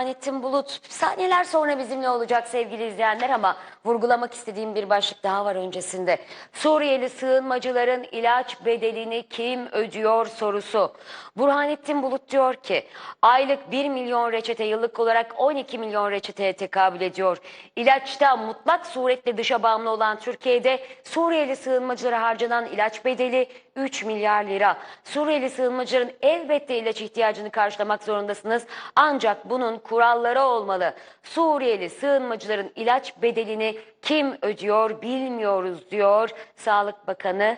Burhanettin Bulut saniyeler sonra bizimle olacak sevgili izleyenler ama vurgulamak istediğim bir başlık daha var öncesinde. Suriyeli sığınmacıların ilaç bedelini kim ödüyor sorusu. Burhanettin Bulut diyor ki aylık 1 milyon reçete yıllık olarak 12 milyon reçeteye tekabül ediyor. İlaçta mutlak suretle dışa bağımlı olan Türkiye'de Suriyeli sığınmacılara harcanan ilaç bedeli 3 milyar lira. Suriyeli sığınmacıların elbette ilaç ihtiyacını karşılamak zorundasınız. Ancak bunun kuralları olmalı. Suriyeli sığınmacıların ilaç bedelini kim ödüyor bilmiyoruz diyor Sağlık Bakanı.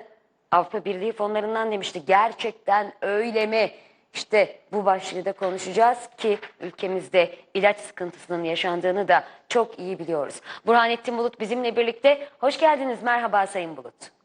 Avrupa Birliği fonlarından demişti. Gerçekten öyle mi? İşte bu başlığı da konuşacağız ki ülkemizde ilaç sıkıntısının yaşandığını da çok iyi biliyoruz. Burhanettin Bulut bizimle birlikte. Hoş geldiniz. Merhaba Sayın Bulut.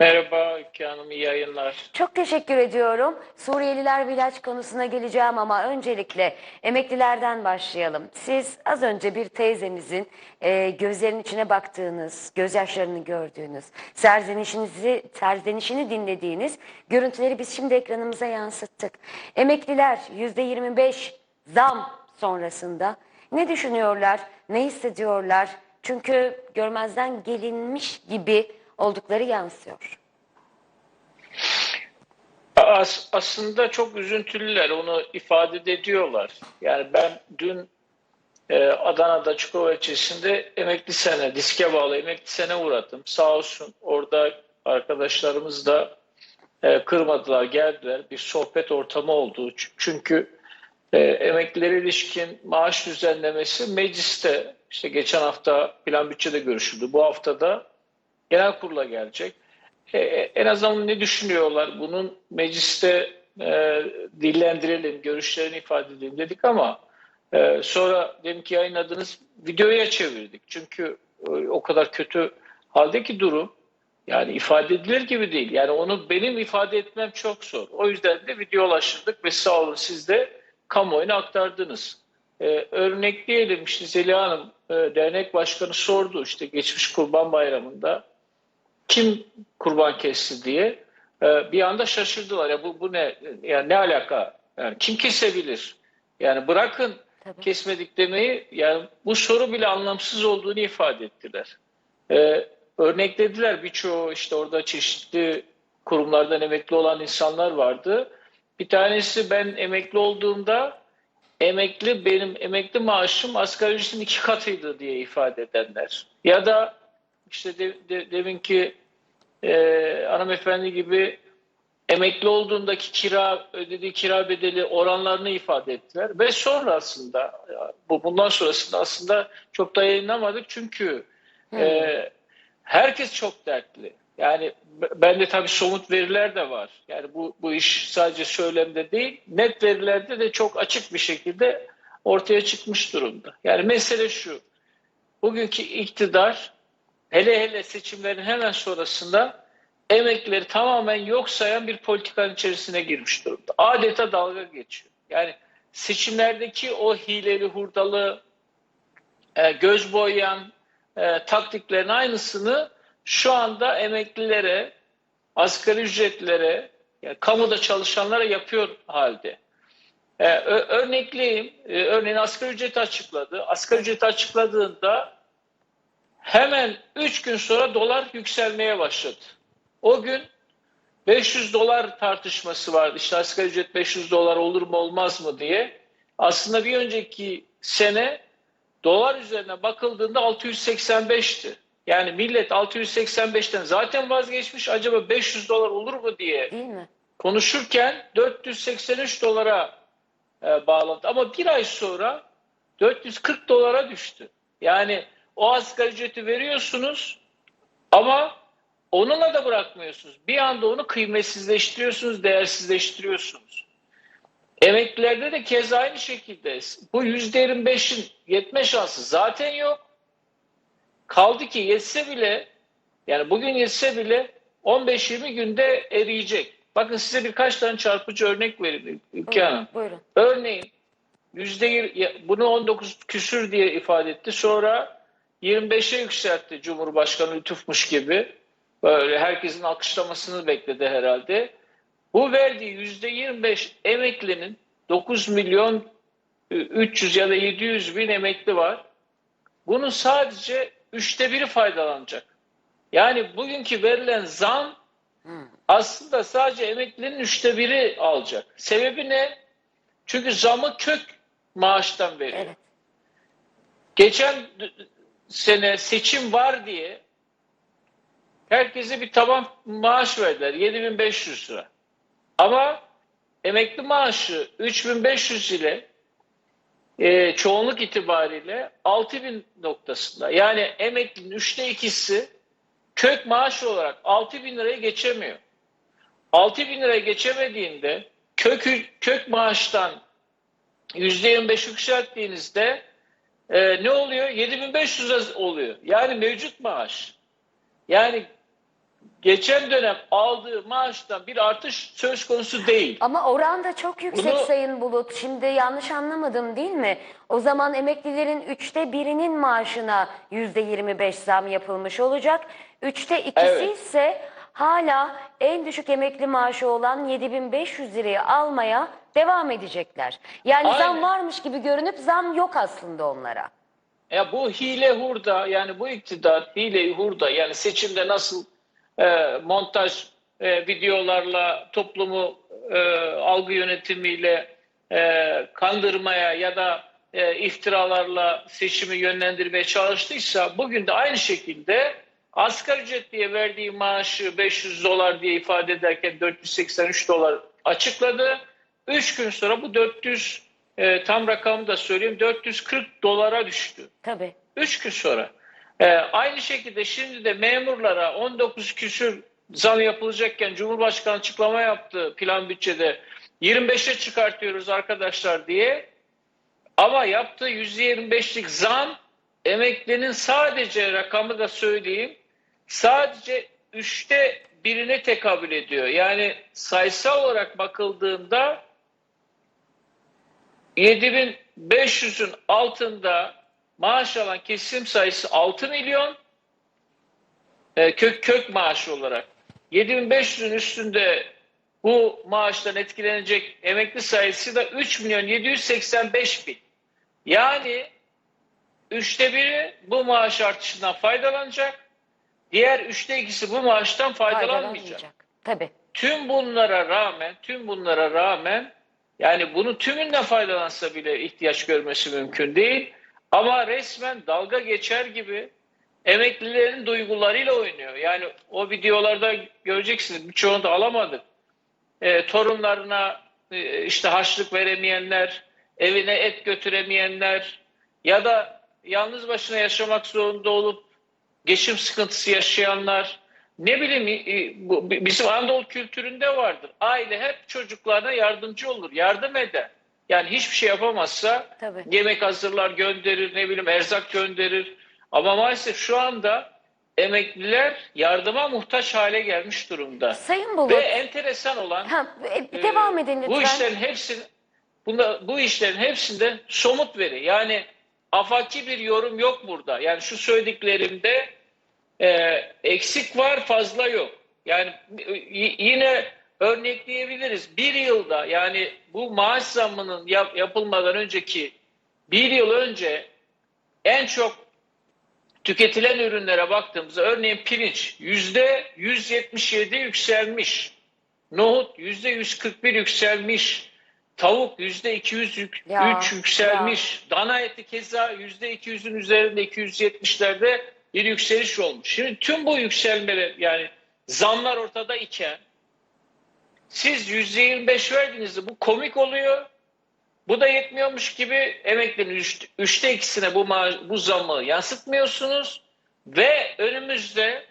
Merhaba Öykü Hanım, iyi yayınlar. Çok teşekkür ediyorum. Suriyeliler ve ilaç konusuna geleceğim ama öncelikle emeklilerden başlayalım. Siz az önce bir teyzemizin e, gözlerinin içine baktığınız, gözyaşlarını gördüğünüz, serzenişinizi, serzenişini dinlediğiniz görüntüleri biz şimdi ekranımıza yansıttık. Emekliler %25 zam sonrasında ne düşünüyorlar, ne hissediyorlar? Çünkü görmezden gelinmiş gibi oldukları yansıyor. As, aslında çok üzüntülüler, onu ifade de ediyorlar. Yani ben dün e, Adana'da Çukurova ilçesinde emekli sene, diske bağlı emekli sene uğradım. Sağ olsun orada arkadaşlarımız da e, kırmadılar, geldiler. Bir sohbet ortamı oldu. Çünkü e, emeklilere ilişkin maaş düzenlemesi mecliste, işte geçen hafta plan bütçede görüşüldü. Bu hafta da genel kurula gelecek. E, en azından ne düşünüyorlar? Bunun mecliste e, dillendirelim, görüşlerini ifade edelim dedik ama e, sonra dedim ki yayınladığınız videoya çevirdik. Çünkü e, o kadar kötü halde ki durum yani ifade edilir gibi değil. Yani onu benim ifade etmem çok zor. O yüzden de videolaştırdık ve sağ olun siz de kamuoyuna aktardınız. Ee, örnekleyelim işte Zeliha Hanım e, dernek başkanı sordu işte geçmiş kurban bayramında kim kurban kesti diye Ee, bir anda şaşırdılar ya bu bu ne yani ne alaka yani kim kesebilir yani bırakın Tabii. kesmedik demeyi yani bu soru bile anlamsız olduğunu ifade ettiler. Ee, örneklediler birçoğu işte orada çeşitli kurumlardan emekli olan insanlar vardı. Bir tanesi ben emekli olduğumda emekli benim emekli maaşım asgari ücretin iki katıydı diye ifade edenler. Ya da işte de, de, deminki e, hanımefendi gibi emekli olduğundaki kira ödediği kira bedeli oranlarını ifade ettiler ve sonrasında bu bundan sonrasında aslında çok da yayınlamadık çünkü e, herkes çok dertli. Yani bende tabii somut veriler de var. Yani bu bu iş sadece söylemde değil, net verilerde de çok açık bir şekilde ortaya çıkmış durumda. Yani mesele şu. Bugünkü iktidar hele hele seçimlerin hemen sonrasında emeklileri tamamen yok sayan bir politikanın içerisine girmiş durumda. Adeta dalga geçiyor. Yani seçimlerdeki o hileli hurdalı e, göz boyayan e, taktiklerin aynısını şu anda emeklilere, asgari ücretlere, yani kamuda çalışanlara yapıyor halde. E, örnekleyeyim, örneğin asgari ücreti açıkladı. Asgari ücreti açıkladığında hemen 3 gün sonra dolar yükselmeye başladı. O gün 500 dolar tartışması vardı. İşte asgari ücret 500 dolar olur mu olmaz mı diye. Aslında bir önceki sene dolar üzerine bakıldığında 685'ti. Yani millet 685'ten zaten vazgeçmiş acaba 500 dolar olur mu diye Değil mi? konuşurken 483 dolara e, bağlandı. Ama bir ay sonra 440 dolara düştü. Yani o asgari ücreti veriyorsunuz ama onunla da bırakmıyorsunuz. Bir anda onu kıymetsizleştiriyorsunuz, değersizleştiriyorsunuz. Emeklilerde de keza aynı şekilde. Bu %25'in yetme şansı zaten yok. Kaldı ki yetse bile yani bugün yetse bile 15-20 günde eriyecek. Bakın size birkaç tane çarpıcı örnek vereyim Ülke Hanım. Buyurun. Örneğin yüzde bunu 19 küsür diye ifade etti. Sonra 25'e yükseltti Cumhurbaşkanı lütufmuş gibi. Böyle herkesin alkışlamasını bekledi herhalde. Bu verdiği yüzde 25 emeklinin 9 milyon 300 ya da 700 bin emekli var. Bunun sadece üçte biri faydalanacak. Yani bugünkü verilen zam aslında sadece emeklinin üçte biri alacak. Sebebi ne? Çünkü zamı kök maaştan veriyor. Evet. Geçen sene seçim var diye herkese bir taban maaş verdiler. 7500 lira. Ama emekli maaşı 3500 ile e, çoğunluk itibariyle 6000 noktasında. Yani emeklinin üçte ikisi kök maaş olarak 6000 liraya geçemiyor. 6000 liraya geçemediğinde kök, kök maaştan %25 yükselttiğinizde e, ne oluyor? 7500 lira oluyor. Yani mevcut maaş. Yani geçen dönem aldığı maaştan bir artış söz konusu değil. Ama oran da çok yüksek Bunu- Sayın Bulut. Şimdi yanlış anlamadım değil mi? O zaman emeklilerin üçte birinin maaşına yüzde 25 zam yapılmış olacak. Üçte ikisi Evet. ise hala en düşük emekli maaşı olan 7500 lirayı almaya devam edecekler. Yani zam Aynen. varmış gibi görünüp zam yok aslında onlara. Ya bu hile hurda yani bu iktidar hile hurda yani seçimde nasıl e, montaj e, videolarla toplumu e, algı yönetimiyle e, kandırmaya ya da e, iftiralarla seçimi yönlendirmeye çalıştıysa bugün de aynı şekilde asgari ücret diye verdiği maaşı 500 dolar diye ifade ederken 483 dolar açıkladı. 3 gün sonra bu 400 e, tam rakamı da söyleyeyim 440 dolara düştü. Tabii. 3 gün sonra. Ee, aynı şekilde şimdi de memurlara 19 küsür zam yapılacakken Cumhurbaşkanı açıklama yaptı plan bütçede 25'e çıkartıyoruz arkadaşlar diye. Ama yaptığı %25'lik zam emeklinin sadece rakamı da söyleyeyim sadece üçte birine tekabül ediyor. Yani sayısal olarak bakıldığında 7500'ün altında maaş alan kesim sayısı 6 milyon e, kök kök maaşı olarak 7500'ün üstünde bu maaştan etkilenecek emekli sayısı da 3 milyon 785 bin. Yani üçte biri bu maaş artışından faydalanacak. Diğer üçte ikisi bu maaştan faydalanmayacak. Faydalanmayacak. Tabii. Tüm bunlara rağmen, tüm bunlara rağmen yani bunu tümünden faydalansa bile ihtiyaç görmesi mümkün değil. Ama resmen dalga geçer gibi emeklilerin duygularıyla oynuyor. Yani o videolarda göreceksiniz birçoğunu da alamadık. E, torunlarına e, işte harçlık veremeyenler, evine et götüremeyenler ya da yalnız başına yaşamak zorunda olup geçim sıkıntısı yaşayanlar ne bileyim e, bizim Anadolu kültüründe vardır. Aile hep çocuklarına yardımcı olur, yardım eder. Yani hiçbir şey yapamazsa Tabii. yemek hazırlar, gönderir, ne bileyim erzak gönderir. Ama maalesef şu anda emekliler yardıma muhtaç hale gelmiş durumda. Sayın Bulut. Ve enteresan olan Ha, e, ee, devam edin lütfen. Bu işlerin hepsini bunda, bu işlerin hepsinde somut veri. Yani afaki bir yorum yok burada. Yani şu söylediklerimde e, eksik var fazla yok. Yani y- yine örnekleyebiliriz. Bir yılda yani bu maaş zammının yap- yapılmadan önceki bir yıl önce en çok tüketilen ürünlere baktığımızda örneğin pirinç yüzde 177 yükselmiş. Nohut yüzde 141 yükselmiş. Tavuk yüzde 203 Ya, yükselmiş. Dana eti keza yüzde 200'ün üzerinde 270'lerde bir yükseliş olmuş. Şimdi tüm bu yükselmeler yani zamlar ortada iken siz yüzde 25 verdiğinizde bu komik oluyor. Bu da yetmiyormuş gibi emeklinin üç, üçte ikisine bu, bu zamı yansıtmıyorsunuz. Ve önümüzde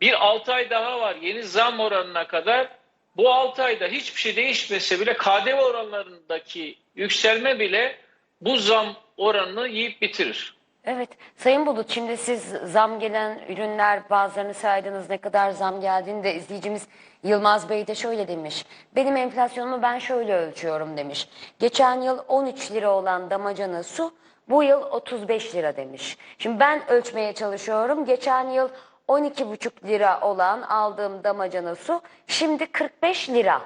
bir 6 ay daha var yeni zam oranına kadar. Bu 6 ayda hiçbir şey değişmese bile KDV oranlarındaki yükselme bile bu zam oranını yiyip bitirir. Evet. Sayın Bulut şimdi siz zam gelen ürünler bazılarını saydınız ne kadar zam geldiğini de izleyicimiz Yılmaz Bey de şöyle demiş. Benim enflasyonumu ben şöyle ölçüyorum demiş. Geçen yıl 13 lira olan damacana su bu yıl 35 lira demiş. Şimdi ben ölçmeye çalışıyorum. Geçen yıl 12,5 lira olan aldığım damacana su şimdi 45 lira.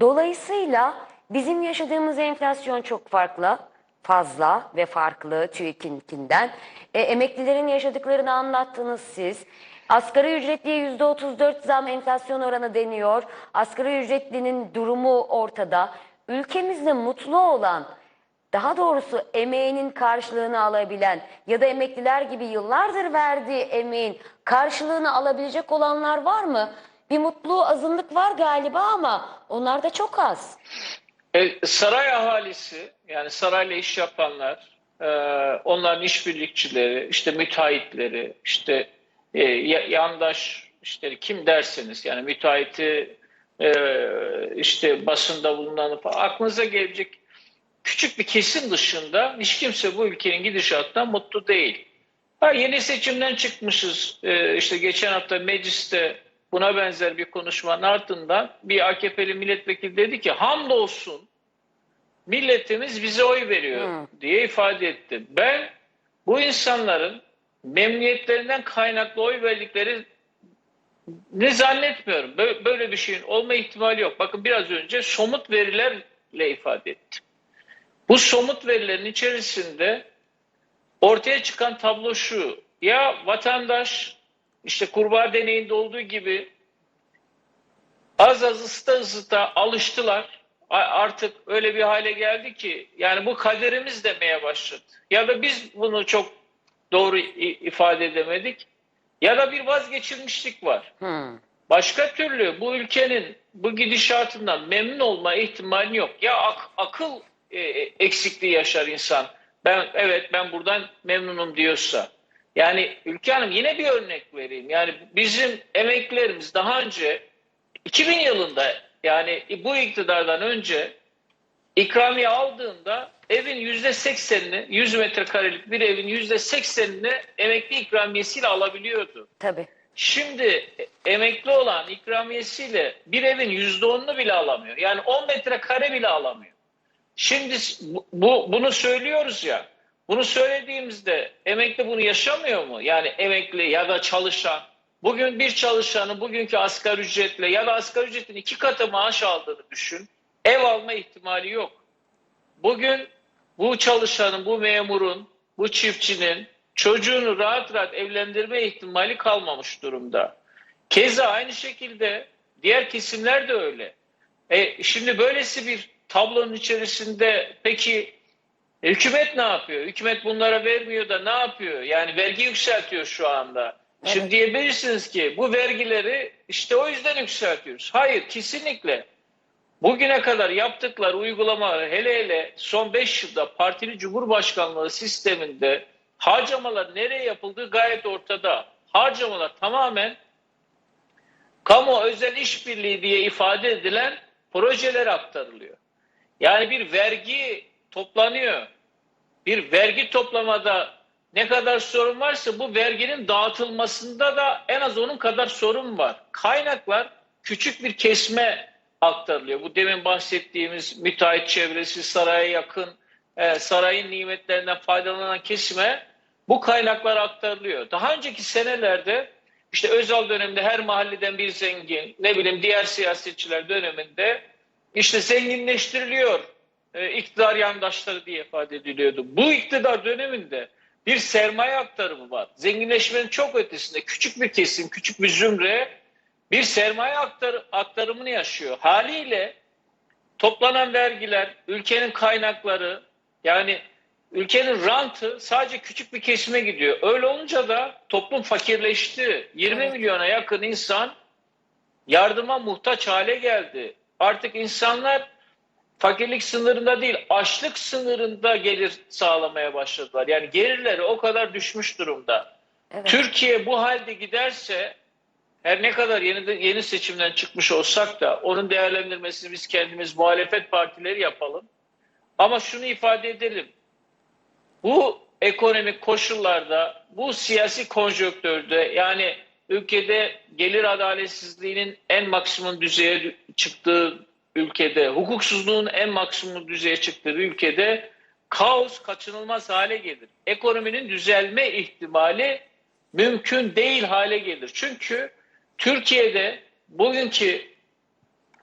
Dolayısıyla bizim yaşadığımız enflasyon çok farklı. Fazla ve farklı TÜİK'inkinden. E, emeklilerin yaşadıklarını anlattınız siz. Asgari ücretliye %34 zam enflasyon oranı deniyor. Asgari ücretlinin durumu ortada. Ülkemizde mutlu olan, daha doğrusu emeğinin karşılığını alabilen ya da emekliler gibi yıllardır verdiği emeğin karşılığını alabilecek olanlar var mı? Bir mutlu azınlık var galiba ama onlar da çok az. E, saray ahalisi yani sarayla iş yapanlar, e, onların işbirlikçileri, işte müteahhitleri, işte e, ya- yandaş işte kim derseniz yani müteahhiti e, işte basında bulunan aklınıza gelecek küçük bir kesim dışında hiç kimse bu ülkenin gidişatından mutlu değil. Ha, yeni seçimden çıkmışız. Ee, işte geçen hafta mecliste buna benzer bir konuşmanın ardından bir AKP'li milletvekili dedi ki hamdolsun milletimiz bize oy veriyor Hı. diye ifade etti. Ben bu insanların memniyetlerinden kaynaklı oy verdikleri ne zannetmiyorum. Bö- Böyle bir şeyin olma ihtimali yok. Bakın biraz önce somut verilerle ifade ettim. Bu somut verilerin içerisinde ortaya çıkan tablo şu. Ya vatandaş işte kurbağa deneyinde olduğu gibi az az ısıta ısıta alıştılar. Artık öyle bir hale geldi ki yani bu kaderimiz demeye başladı. Ya da biz bunu çok doğru ifade edemedik ya da bir vazgeçilmişlik var. Hmm. Başka türlü bu ülkenin bu gidişatından memnun olma ihtimali yok. Ya ak- akıl e, eksikliği yaşar insan. Ben evet ben buradan memnunum diyorsa. Yani Ülke Hanım yine bir örnek vereyim. Yani bizim emeklilerimiz daha önce 2000 yılında yani bu iktidardan önce ikramiye aldığında evin yüzde seksenini 100 metrekarelik bir evin yüzde seksenini emekli ikramiyesiyle alabiliyordu. Tabii. Şimdi emekli olan ikramiyesiyle bir evin yüzde onunu bile alamıyor. Yani 10 metrekare bile alamıyor. Şimdi bu, bu- bunu söylüyoruz ya. Bunu söylediğimizde emekli bunu yaşamıyor mu? Yani emekli ya da çalışan. Bugün bir çalışanın bugünkü asgari ücretle ya da asgari ücretin iki katı maaş aldığını düşün. Ev alma ihtimali yok. Bugün bu çalışanın, bu memurun, bu çiftçinin çocuğunu rahat rahat evlendirme ihtimali kalmamış durumda. Keza aynı şekilde diğer kesimler de öyle. E, şimdi böylesi bir tablonun içerisinde peki e, hükümet ne yapıyor? Hükümet bunlara vermiyor da ne yapıyor? Yani vergi yükseltiyor şu anda. Şimdi Evet. diyebilirsiniz ki bu vergileri işte o yüzden yükseltiyoruz. Hayır kesinlikle. Bugüne kadar yaptıkları uygulamaları hele hele son 5 yılda partili cumhurbaşkanlığı sisteminde harcamalar nereye yapıldığı gayet ortada. Harcamalar tamamen kamu özel işbirliği diye ifade edilen projelere aktarılıyor. Yani bir vergi toplanıyor. Bir vergi toplamada ne kadar sorun varsa bu verginin dağıtılmasında da en az onun kadar sorun var. Kaynaklar küçük bir kesme aktarılıyor. Bu demin bahsettiğimiz müteahhit çevresi, saraya yakın, e, sarayın nimetlerinden faydalanan kesime bu kaynaklar aktarılıyor. Daha önceki senelerde işte Özal döneminde her mahalleden bir zengin, ne bileyim diğer siyasetçiler döneminde işte zenginleştiriliyor e, iktidar yandaşları diye ifade ediliyordu. Bu iktidar döneminde bir sermaye aktarımı var. Zenginleşmenin çok ötesinde küçük bir kesim, küçük bir zümre bir sermaye aktar, aktarımını yaşıyor. Haliyle toplanan vergiler, ülkenin kaynakları yani ülkenin rantı sadece küçük bir kesime gidiyor. Öyle olunca da toplum fakirleşti. 20 Evet. milyona yakın insan yardıma muhtaç hale geldi. Artık insanlar fakirlik sınırında değil, açlık sınırında gelir sağlamaya başladılar. Yani gelirleri o kadar düşmüş durumda. Evet. Türkiye bu halde giderse her ne kadar yeni yeni seçimden çıkmış olsak da onun değerlendirmesini biz kendimiz muhalefet partileri yapalım. Ama şunu ifade edelim. Bu ekonomik koşullarda, bu siyasi konjonktürde yani ülkede gelir adaletsizliğinin en maksimum düzeye çıktığı ülkede, hukuksuzluğun en maksimum düzeye çıktığı ülkede kaos kaçınılmaz hale gelir. Ekonominin düzelme ihtimali mümkün değil hale gelir. Çünkü Türkiye'de bugünkü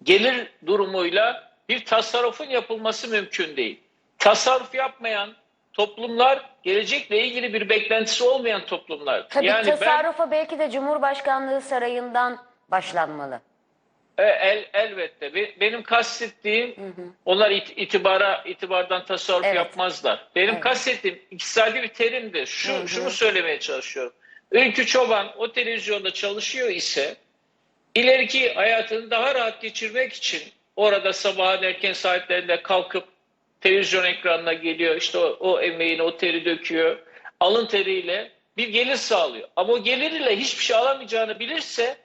gelir durumuyla bir tasarrufun yapılması mümkün değil. tasarruf yapmayan toplumlar gelecekle ilgili bir beklentisi olmayan toplumlar. Tabii yani ben tasarrufa belki de Cumhurbaşkanlığı sarayından başlanmalı. E, El, elbette. Be- Benim kastettiğim onlar it- itibara itibardan tasarruf Evet. yapmazlar. Benim Evet. kastettiğim iktisadi bir terimdir. Şu Hı hı. şunu söylemeye çalışıyorum. Ülkü Çoban o televizyonda çalışıyor ise ileriki hayatını daha rahat geçirmek için orada sabahın erken saatlerinde kalkıp televizyon ekranına geliyor. işte o, o emeğini, o teri döküyor. Alın teriyle bir gelir sağlıyor. Ama o geliriyle hiçbir şey alamayacağını bilirse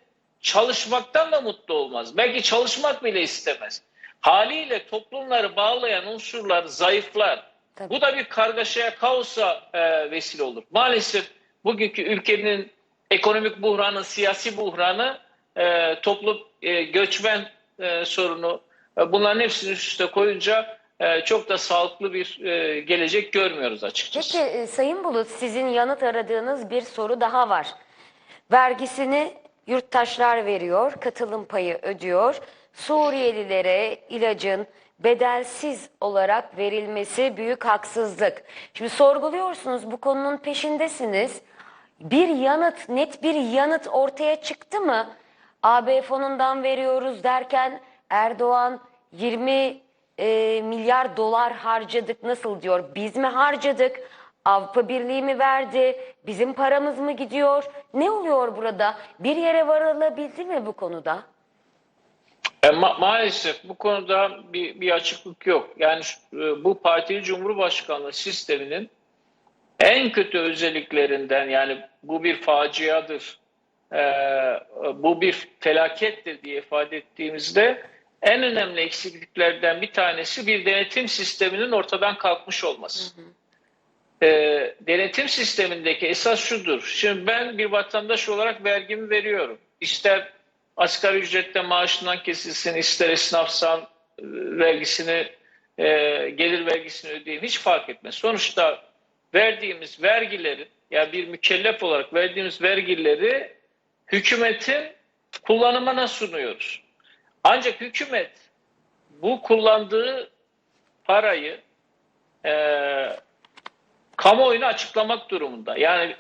çalışmaktan da mutlu olmaz. Belki çalışmak bile istemez. Haliyle toplumları bağlayan unsurlar zayıflar. Tabii. Bu da bir kargaşaya, kaosa e, vesile olur. Maalesef bugünkü ülkenin ekonomik buhranı, siyasi buhranı, e, toplum e, göçmen e, sorunu, e, bunların hepsini üst üste koyunca e, çok da sağlıklı bir e, gelecek görmüyoruz açıkçası. Peki e, Sayın Bulut sizin yanıt aradığınız bir soru daha var. Vergisini yurttaşlar veriyor, katılım payı ödüyor. Suriyelilere ilacın bedelsiz olarak verilmesi büyük haksızlık. Şimdi sorguluyorsunuz bu konunun peşindesiniz. Bir yanıt, net bir yanıt ortaya çıktı mı? AB fonundan veriyoruz derken Erdoğan 20 e, milyar dolar harcadık nasıl diyor? Biz mi harcadık? Avrupa Birliği mi verdi? Bizim paramız mı gidiyor? Ne oluyor burada? Bir yere varılabildi mi bu konuda? E, ma- maalesef bu konuda bir, bir açıklık yok. Yani e, bu partili cumhurbaşkanlığı sisteminin en kötü özelliklerinden yani bu bir faciadır, e, bu bir felakettir diye ifade ettiğimizde en önemli eksikliklerden bir tanesi bir denetim sisteminin ortadan kalkmış olması. E, denetim sistemindeki esas şudur. Şimdi ben bir vatandaş olarak vergimi veriyorum. İster asgari ücrette maaşından kesilsin, ister esnafsan e, vergisini, e, gelir vergisini ödeyeyim hiç fark etmez. Sonuçta verdiğimiz vergilerin, ya bir mükellef olarak verdiğimiz vergileri hükümetin kullanımına sunuyoruz. Ancak hükümet bu kullandığı parayı e, kamuoyuna açıklamak durumunda. Yani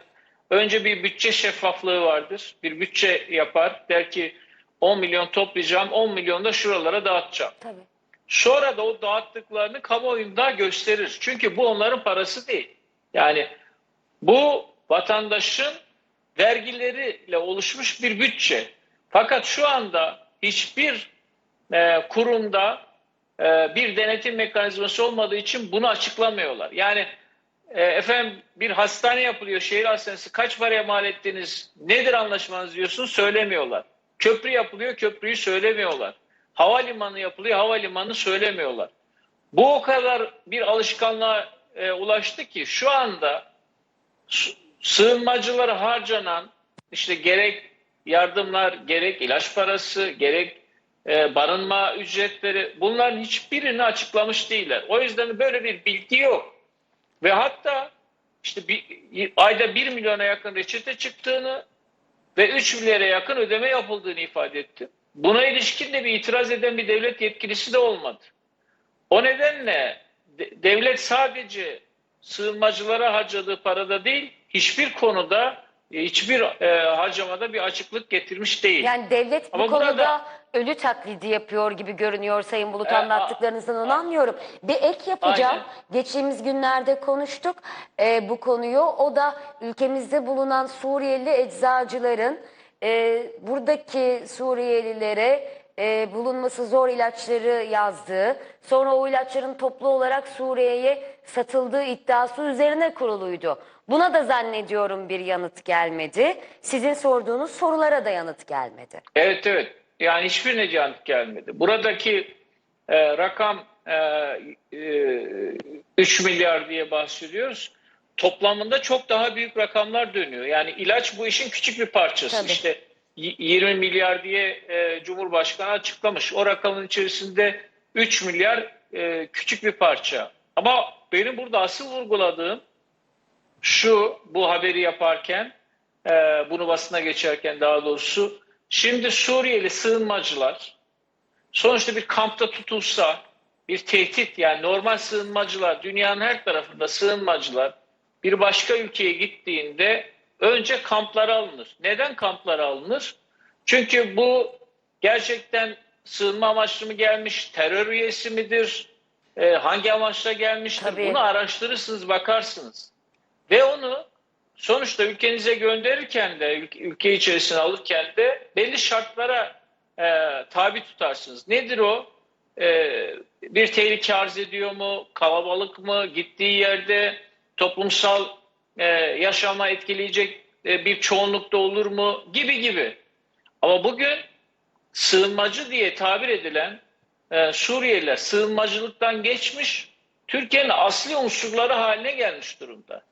önce bir bütçe şeffaflığı vardır. Bir bütçe yapar. Der ki 10 milyon toplayacağım, 10 milyon da şuralara dağıtacağım. Tabii. Sonra da o dağıttıklarını kamuoyunda gösterir. Çünkü bu onların parası değil. Yani bu vatandaşın vergileriyle oluşmuş bir bütçe. Fakat şu anda hiçbir e, kurumda e, bir denetim mekanizması olmadığı için bunu açıklamıyorlar. Yani e, efendim bir hastane yapılıyor, şehir hastanesi kaç paraya mal ettiniz, nedir anlaşmanız diyorsun söylemiyorlar. Köprü yapılıyor, köprüyü söylemiyorlar. Havalimanı yapılıyor, havalimanı söylemiyorlar. Bu o kadar bir alışkanlığa e, ulaştı ki şu anda sığınmacılara harcanan işte gerek yardımlar, gerek ilaç parası, gerek e, barınma ücretleri bunların hiçbirini açıklamış değiller. O yüzden böyle bir bilgi yok. Ve hatta işte bir, ayda 1 milyona yakın reçete çıktığını ve 3 milyara yakın ödeme yapıldığını ifade etti. Buna ilişkin de bir itiraz eden bir devlet yetkilisi de olmadı. O nedenle de- devlet sadece sığınmacılara harcadığı parada değil, hiçbir konuda, e, hiçbir e, harcamada bir açıklık getirmiş değil. Yani devlet bu Ama konuda burada- ölü taklidi yapıyor gibi görünüyor Sayın Bulut E, anlattıklarınızdan onu anlıyorum. Bir ek yapacağım. Aynen. Geçtiğimiz günlerde konuştuk e, bu konuyu. O da ülkemizde bulunan Suriyeli eczacıların e, buradaki Suriyelilere e, bulunması zor ilaçları yazdığı, sonra o ilaçların toplu olarak Suriye'ye satıldığı iddiası üzerine kuruluydu. Buna da zannediyorum bir yanıt gelmedi. Sizin sorduğunuz sorulara da yanıt gelmedi. Evet evet. Yani hiçbirine cevap gelmedi. Buradaki e, rakam e, e, 3 milyar diye bahsediyoruz. Toplamında çok daha büyük rakamlar dönüyor. Yani ilaç bu işin küçük bir parçası. Tabii. İşte y- 20 milyar diye e, Cumhurbaşkanı açıklamış. O rakamın içerisinde 3 milyar e, küçük bir parça. Ama benim burada asıl vurguladığım şu bu haberi yaparken e, bunu basına geçerken daha doğrusu şimdi Suriyeli sığınmacılar sonuçta bir kampta tutulsa bir tehdit yani normal sığınmacılar dünyanın her tarafında sığınmacılar bir başka ülkeye gittiğinde önce kamplara alınır. Neden kamplara alınır? Çünkü bu gerçekten sığınma amaçlı mı gelmiş, terör üyesi midir, e, hangi amaçla gelmiştir Tabii. bunu araştırırsınız, bakarsınız. Ve onu sonuçta ülkenize gönderirken de, ülke, içerisine alırken de belli şartlara e, tabi tutarsınız. Nedir o? E, bir tehlike arz ediyor mu? Kalabalık mı? Gittiği yerde toplumsal e, yaşama etkileyecek e, bir çoğunlukta olur mu? Gibi gibi. Ama bugün sığınmacı diye tabir edilen e, Suriyeliler sığınmacılıktan geçmiş, Türkiye'nin asli unsurları haline gelmiş durumda.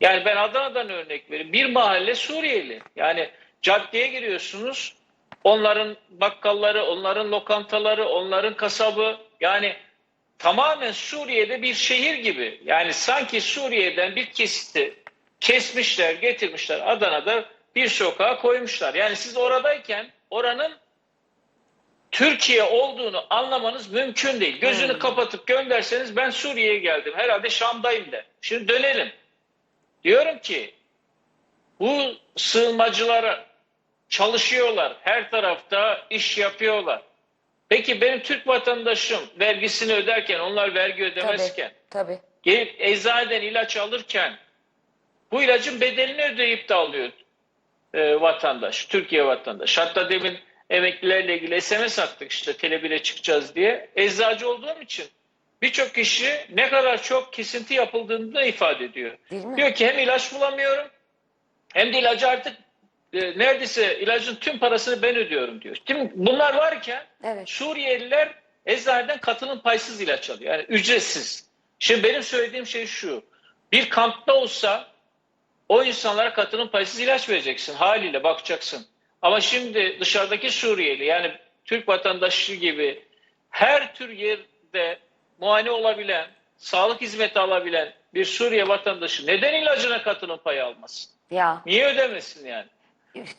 Yani ben Adana'dan örnek vereyim. Bir mahalle Suriyeli. Yani caddeye giriyorsunuz. Onların bakkalları, onların lokantaları, onların kasabı. Yani tamamen Suriye'de bir şehir gibi. Yani sanki Suriye'den bir kesiti kesmişler, getirmişler. Adana'da bir sokağa koymuşlar. Yani siz oradayken oranın Türkiye olduğunu anlamanız mümkün değil. Gözünü Hmm. kapatıp gönderseniz ben Suriye'ye geldim. Herhalde Şam'dayım de. Şimdi dönelim. Diyorum ki bu sığınmacılar çalışıyorlar. Her tarafta iş yapıyorlar. Peki benim Türk vatandaşım vergisini öderken onlar vergi ödemezken Tabii. gelip eczaneden ilaç alırken bu ilacın bedelini ödeyip de alıyor e, vatandaş, Türkiye vatandaş. Hatta demin emeklilerle ilgili SMS attık işte Tele1'e çıkacağız diye. Eczacı olduğum için birçok kişi ne kadar çok kesinti yapıldığını da ifade ediyor. Diyor ki hem ilaç bulamıyorum hem de ilacı artık e, neredeyse ilacın tüm parasını ben ödüyorum diyor. Şimdi bunlar varken Evet. Suriyeliler eczaneden katılım paysız ilaç alıyor. Yani ücretsiz. Şimdi benim söylediğim şey şu. Bir kampta olsa o insanlara katılım paysız ilaç vereceksin. Haliyle bakacaksın. Ama şimdi dışarıdaki Suriyeli yani Türk vatandaşı gibi her tür yerde muayene olabilen, sağlık hizmeti alabilen bir Suriye vatandaşı neden ilacına katılım payı almasın? Ya Niye ödemesin yani?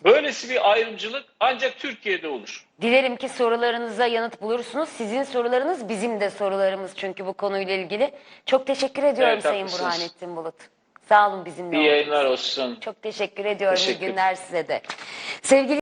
Böylesi bir ayrımcılık ancak Türkiye'de olur. dilerim ki sorularınıza yanıt bulursunuz. Sizin sorularınız bizim de sorularımız çünkü bu konuyla ilgili. Çok teşekkür ediyorum Evet, Sayın haklısınız. Burhanettin Bulut. Sağ olun bizimle İyi yayınlar olsun. Çok teşekkür ediyorum. Teşekkür İyi günler size de. Sevgili